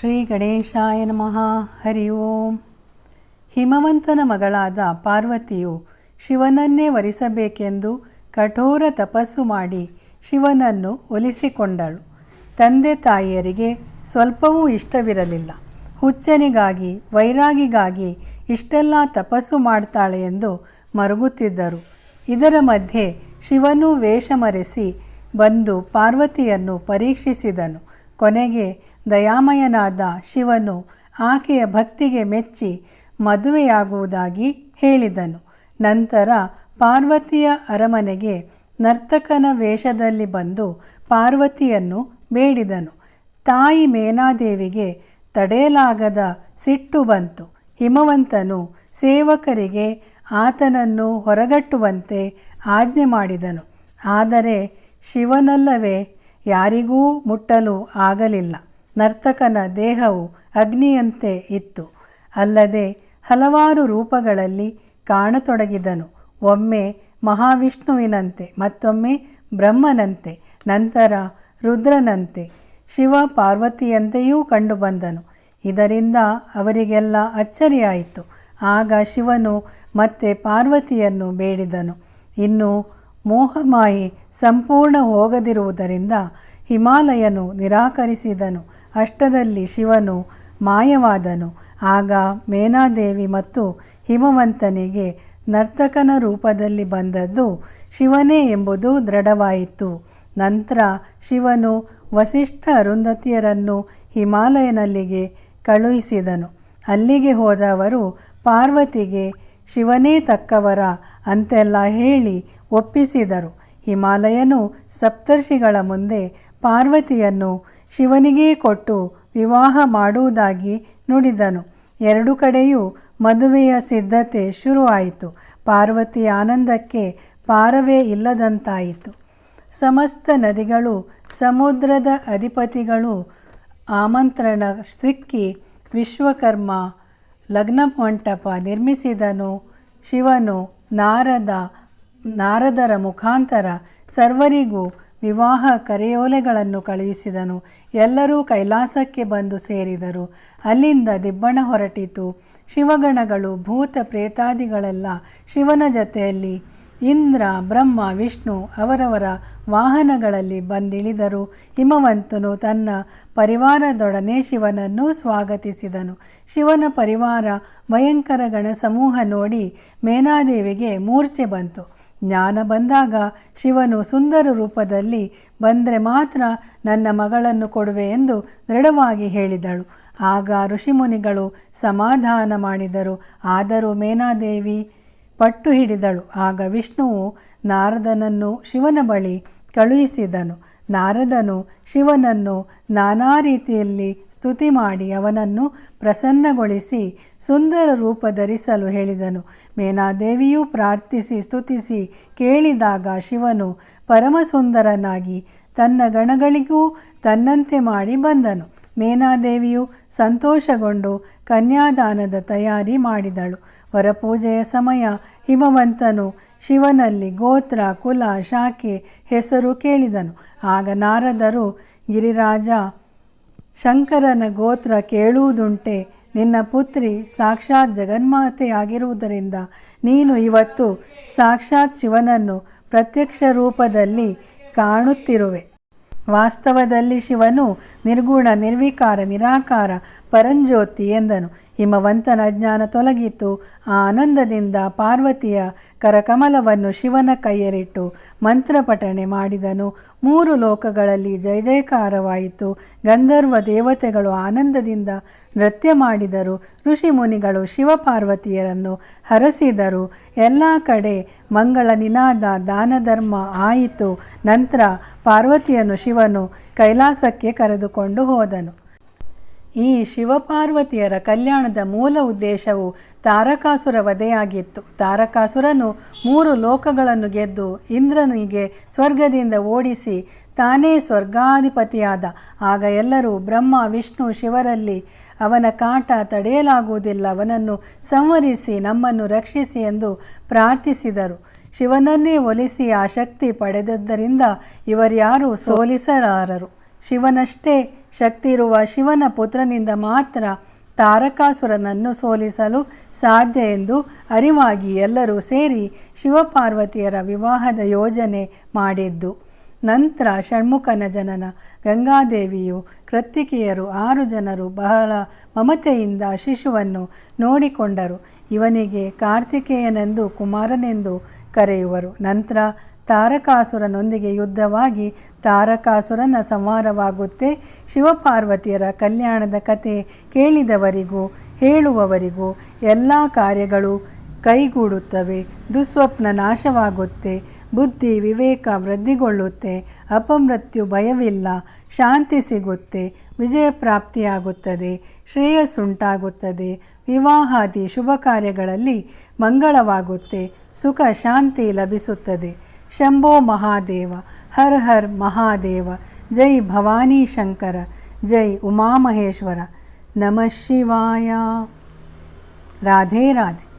ಶ್ರೀ ಗಣೇಶಾಯ ನಮಃ. ಹರಿ ಓಂ. ಹಿಮವಂತನ ಮಗಳಾದ ಪಾರ್ವತಿಯು ಶಿವನನ್ನೇ ವರಿಸಬೇಕೆಂದು ಕಠೋರ ತಪಸ್ಸು ಮಾಡಿ ಶಿವನನ್ನು ಒಲಿಸಿಕೊಂಡಳು. ತಂದೆ ತಾಯಿಯರಿಗೆ ಸ್ವಲ್ಪವೂ ಇಷ್ಟವಿರಲಿಲ್ಲ. ಹುಚ್ಚನಿಗಾಗಿ, ವೈರಾಗಿಗಾಗಿ ಇಷ್ಟೆಲ್ಲ ತಪಸ್ಸು ಮಾಡ್ತಾಳೆ ಎಂದು ಮರುಗುತ್ತಿದ್ದರು. ಇದರ ಮಧ್ಯೆ ಶಿವನು ವೇಷ ಮರೆಸಿ ಬಂದು ಪಾರ್ವತಿಯನ್ನು ಪರೀಕ್ಷಿಸಿದನು. ಕೊನೆಗೆ ದಯಾಮಯನಾದ ಶಿವನು ಆಕೆಯ ಭಕ್ತಿಗೆ ಮೆಚ್ಚಿ ಮದುವೆಯಾಗುವುದಾಗಿ ಹೇಳಿದನು. ನಂತರ ಪಾರ್ವತಿಯ ಅರಮನೆಗೆ ನರ್ತಕನ ವೇಷದಲ್ಲಿ ಬಂದು ಪಾರ್ವತಿಯನ್ನು ಬೇಡಿದನು. ತಾಯಿ ಮೇನಾದೇವಿಗೆ ತಡೆಯಲಾಗದ ಸಿಟ್ಟು ಬಂತು. ಹಿಮವಂತನು ಸೇವಕರಿಗೆ ಆತನನ್ನು ಹೊರಗಟ್ಟುವಂತೆ ಆಜ್ಞೆ ಮಾಡಿದನು. ಆದರೆ ಶಿವನಲ್ಲವೇ, ಯಾರಿಗೂ ಮುಟ್ಟಲು ಆಗಲಿಲ್ಲ. ನರ್ತಕನ ದೇಹವು ಅಗ್ನಿಯಂತೆ ಇತ್ತು. ಅಲ್ಲದೆ ಹಲವಾರು ರೂಪಗಳಲ್ಲಿ ಕಾಣತೊಡಗಿದನು. ಒಮ್ಮೆ ಮಹಾವಿಷ್ಣುವಿನಂತೆ, ಮತ್ತೊಮ್ಮೆ ಬ್ರಹ್ಮನಂತೆ, ನಂತರ ರುದ್ರನಂತೆ ಶಿವ ಪಾರ್ವತಿಯಂತೆಯೂ ಕಂಡುಬಂದನು. ಇದರಿಂದ ಅವರಿಗೆಲ್ಲ ಅಚ್ಚರಿಯಾಯಿತು. ಆಗ ಶಿವನು ಮತ್ತೆ ಪಾರ್ವತಿಯನ್ನು ಬೇಡಿದನು. ಇನ್ನು ಮೋಹಮಾಯಿ ಸಂಪೂರ್ಣ ಹೋಗದಿರುವುದರಿಂದ ಹಿಮಾಲಯನು ನಿರಾಕರಿಸಿದನು. ಅಷ್ಟರಲ್ಲಿ ಶಿವನು ಮಾಯವಾದನು. ಆಗ ಮೇನಾದೇವಿ ಮತ್ತು ಹಿಮವಂತನಿಗೆ ನರ್ತಕನ ರೂಪದಲ್ಲಿ ಬಂದದ್ದು ಶಿವನೇ ಎಂಬುದು ದೃಢವಾಯಿತು. ನಂತರ ಶಿವನು ವಸಿಷ್ಠ ಅರುಂಧತಿಯರನ್ನು ಹಿಮಾಲಯನಲ್ಲಿಗೆ ಕಳುಹಿಸಿದನು. ಅಲ್ಲಿಗೆ ಹೋದವರು ಪಾರ್ವತಿಗೆ ಶಿವನೇ ತಕ್ಕವರ ಅಂತೆಲ್ಲ ಹೇಳಿ ಒಪ್ಪಿಸಿದರು. ಹಿಮಾಲಯನು ಸಪ್ತರ್ಷಿಗಳ ಮುಂದೆ ಪಾರ್ವತಿಯನ್ನು ಶಿವನಿಗೇ ಕೊಟ್ಟು ವಿವಾಹ ಮಾಡುವುದಾಗಿ ನುಡಿದನು. ಎರಡು ಕಡೆಯೂ ಮದುವೆಯ ಸಿದ್ಧತೆ ಶುರುವಾಯಿತು. ಪಾರ್ವತಿ ಆನಂದಕ್ಕೆ ಪಾರವೇ ಇಲ್ಲದಂತಾಯಿತು. ಸಮಸ್ತ ನದಿಗಳು, ಸಮುದ್ರದ ಅಧಿಪತಿಗಳು ಆಮಂತ್ರಣ ಸಿಕ್ಕಿ ವಿಶ್ವಕರ್ಮ ಲಗ್ನ ಮಂಟಪ ನಿರ್ಮಿಸಿದನು. ಶಿವನು ನಾರದ, ನಾರದರ ಮುಖಾಂತರ ಸರ್ವರಿಗೂ ವಿವಾಹ ಕರೆಯೋಲೆಗಳನ್ನು ಕಳುಹಿಸಿದನು. ಎಲ್ಲರೂ ಕೈಲಾಸಕ್ಕೆ ಬಂದು ಸೇರಿದರು. ಅಲ್ಲಿಂದ ದಿಬ್ಬಣ ಹೊರಟಿತು. ಶಿವಗಣಗಳು, ಭೂತ ಪ್ರೇತಾದಿಗಳೆಲ್ಲ ಶಿವನ ಜೊತೆಯಲ್ಲಿ. ಇಂದ್ರ, ಬ್ರಹ್ಮ, ವಿಷ್ಣು ಅವರವರ ವಾಹನಗಳಲ್ಲಿ ಬಂದಿಳಿದರು. ಹಿಮವಂತನು ತನ್ನ ಪರಿವಾರದೊಡನೆ ಶಿವನನ್ನು ಸ್ವಾಗತಿಸಿದನು. ಶಿವನ ಪರಿವಾರ ಭಯಂಕರ ಗಣಸಮೂಹ ನೋಡಿ ಮೇನಾದೇವಿಗೆ ಮೂರ್ಛೆ ಬಂತು. ಜ್ಞಾನ ಬಂದಾಗ ಶಿವನು ಸುಂದರ ರೂಪದಲ್ಲಿ ಬಂದರೆ ಮಾತ್ರ ನನ್ನ ಮಗಳನ್ನು ಕೊಡುವೆ ಎಂದು ದೃಢವಾಗಿ ಹೇಳಿದಳು. ಆಗ ಋಷಿಮುನಿಗಳು ಸಮಾಧಾನ ಮಾಡಿದರು. ಆದರೂ ಮೇನಾದೇವಿ ಪಟ್ಟು ಹಿಡಿದಳು. ಆಗ ವಿಷ್ಣುವು ನಾರದನನ್ನು ಶಿವನ ಬಳಿ ಕಳುಹಿಸಿದನು. ನಾರದನು ಶಿವನನ್ನು ನಾನಾ ರೀತಿಯಲ್ಲಿ ಸ್ತುತಿ ಮಾಡಿ ಅವನನ್ನು ಪ್ರಸನ್ನಗೊಳಿಸಿ ಸುಂದರ ರೂಪ ಧರಿಸಲು ಹೇಳಿದನು. ಮೇನಾದೇವಿಯೂ ಪ್ರಾರ್ಥಿಸಿ ಸ್ತುತಿಸಿ ಕೇಳಿದಾಗ ಶಿವನು ಪರಮಸುಂದರನಾಗಿ ತನ್ನ ಗಣಗಳಿಗೂ ತನ್ನಂತೆ ಮಾಡಿ ಬಂದನು. ಮೇನಾದೇವಿಯು ಸಂತೋಷಗೊಂಡು ಕನ್ಯಾದಾನದ ತಯಾರಿ ಮಾಡಿದಳು. ವರಪೂಜೆಯ ಸಮಯ ಹಿಮವಂತನು ಶಿವನಲ್ಲಿ ಗೋತ್ರ, ಕುಲ, ಶಾಖೆ ಹೆಸರು ಕೇಳಿದನು. ಆಗ ನಾರದರು, ಗಿರಿರಾಜ, ಶಂಕರನ ಗೋತ್ರ ಕೇಳುವುದುಂಟೆ. ನಿನ್ನ ಪುತ್ರಿ ಸಾಕ್ಷಾತ್ ಜಗನ್ಮಾತೆಯಾಗಿರುವುದರಿಂದ ನೀನು ಇವತ್ತು ಸಾಕ್ಷಾತ್ ಶಿವನನ್ನು ಪ್ರತ್ಯಕ್ಷ ರೂಪದಲ್ಲಿ ಕಾಣುತ್ತಿರುವೆ. ವಾಸ್ತವದಲ್ಲಿ ಶಿವನು ನಿರ್ಗುಣ, ನಿರ್ವಿಕಾರ, ನಿರಾಕಾರ, ಪರಂಜ್ಯೋತಿ ಎಂದನು. ಹಿಮವಂತನ ಅಜ್ಞಾನ ತೊಲಗಿತು. ಆ ಆನಂದದಿಂದ ಪಾರ್ವತಿಯ ಕರಕಮಲವನ್ನು ಶಿವನ ಕೈಯಲ್ಲಿಟ್ಟು ಮಂತ್ರಪಠಣೆ ಮಾಡಿದನು. ಮೂರು ಲೋಕಗಳಲ್ಲಿ ಜಯ ಜಯಕಾರವಾಯಿತು. ಗಂಧರ್ವ ದೇವತೆಗಳು ಆನಂದದಿಂದ ನೃತ್ಯ ಮಾಡಿದರು. ಋಷಿ ಮುನಿಗಳು ಶಿವಪಾರ್ವತಿಯರನ್ನು ಹರಸಿದರು. ಎಲ್ಲ ಕಡೆ ಮಂಗಳ ನಿನಾದ ದಾನಧರ್ಮ ಆಯಿತು. ನಂತರ ಪಾರ್ವತಿಯನ್ನು ಶಿವನು ಕೈಲಾಸಕ್ಕೆ ಕರೆದುಕೊಂಡು ಹೋದನು. ಈ ಶಿವಪಾರ್ವತಿಯರ ಕಲ್ಯಾಣದ ಮೂಲ ಉದ್ದೇಶವು ತಾರಕಾಸುರ ವಧೆಯಾಗಿತ್ತು. ತಾರಕಾಸುರನು ಮೂರು ಲೋಕಗಳನ್ನು ಗೆದ್ದು ಇಂದ್ರನಿಗೆ ಸ್ವರ್ಗದಿಂದ ಓಡಿಸಿ ತಾನೇ ಸ್ವರ್ಗಾಧಿಪತಿಯಾದ. ಆಗ ಎಲ್ಲರೂ ಬ್ರಹ್ಮ, ವಿಷ್ಣು, ಶಿವರಲ್ಲಿ ಅವನ ಕಾಟ ತಡೆಯಲಾಗುವುದಿಲ್ಲ. ಅವನನ್ನು ಸಂವರಿಸಿ ನಮ್ಮನ್ನು ರಕ್ಷಿಸಿ ಎಂದು ಪ್ರಾರ್ಥಿಸಿದರು. ಶಿವನನ್ನೇ ಒಲಿಸಿ ಆ ಶಕ್ತಿ ಪಡೆದದ್ದರಿಂದ ಇವರ್ಯಾರೂ ಸೋಲಿಸಲಾರರು ಶಿವನಷ್ಟೇ ಶಕ್ತಿ ಇರುವ ಶಿವನ ಪುತ್ರನಿಂದ ಮಾತ್ರ ತಾರಕಾಸುರನನ್ನು ಸೋಲಿಸಲು ಸಾಧ್ಯ ಎಂದು ಅರಿವಾಗಿ ಎಲ್ಲರೂ ಸೇರಿ ಶಿವಪಾರ್ವತಿಯರ ವಿವಾಹದ ಯೋಜನೆ ಮಾಡಿದ್ದು. ನಂತರ ಷಣ್ಮುಖನ ಜನನ. ಗಂಗಾದೇವಿಯು ಕೃತ್ತಿಕೆಯರು ಆರು ಜನರು ಬಹಳ ಮಮತೆಯಿಂದ ಶಿಶುವನ್ನು ನೋಡಿಕೊಂಡರು. ಇವನಿಗೆ ಕಾರ್ತಿಕೇಯನೆಂದು ಕುಮಾರನೆಂದು ಕರೆಯುವರು. ನಂತರ ತಾರಕಾಸುರನೊಂದಿಗೆ ಯುದ್ಧವಾಗಿ ತಾರಕಾಸುರನ ಸಂಹಾರವಾಗುತ್ತೆ. ಶಿವಪಾರ್ವತಿಯರ ಕಲ್ಯಾಣದ ಕತೆ ಕೇಳಿದವರಿಗೂ ಹೇಳುವವರಿಗೂ ಎಲ್ಲ ಕಾರ್ಯಗಳು ಕೈಗೂಡುತ್ತವೆ. ದುಸ್ವಪ್ನ ನಾಶವಾಗುತ್ತೆ, ಬುದ್ಧಿ ವಿವೇಕ ವೃದ್ಧಿಗೊಳ್ಳುತ್ತೆ, ಅಪಮೃತ್ಯು ಭಯವಿಲ್ಲ, ಶಾಂತಿ ಸಿಗುತ್ತೆ, ವಿಜಯ ಪ್ರಾಪ್ತಿಯಾಗುತ್ತದೆ ಶ್ರೇಯಸ್ಸುಂಟಾಗುತ್ತದೆ ವಿವಾಹಾದಿ ಶುಭ ಕಾರ್ಯಗಳಲ್ಲಿ ಮಂಗಳವಾಗುತ್ತೆ, ಸುಖ ಶಾಂತಿ ಲಭಿಸುತ್ತದೆ. शंभो महादेव, हर हर महादेव। जय भवानी शंकर, जय उमा महेश्वर। नमः शिवाय। राधे राधे।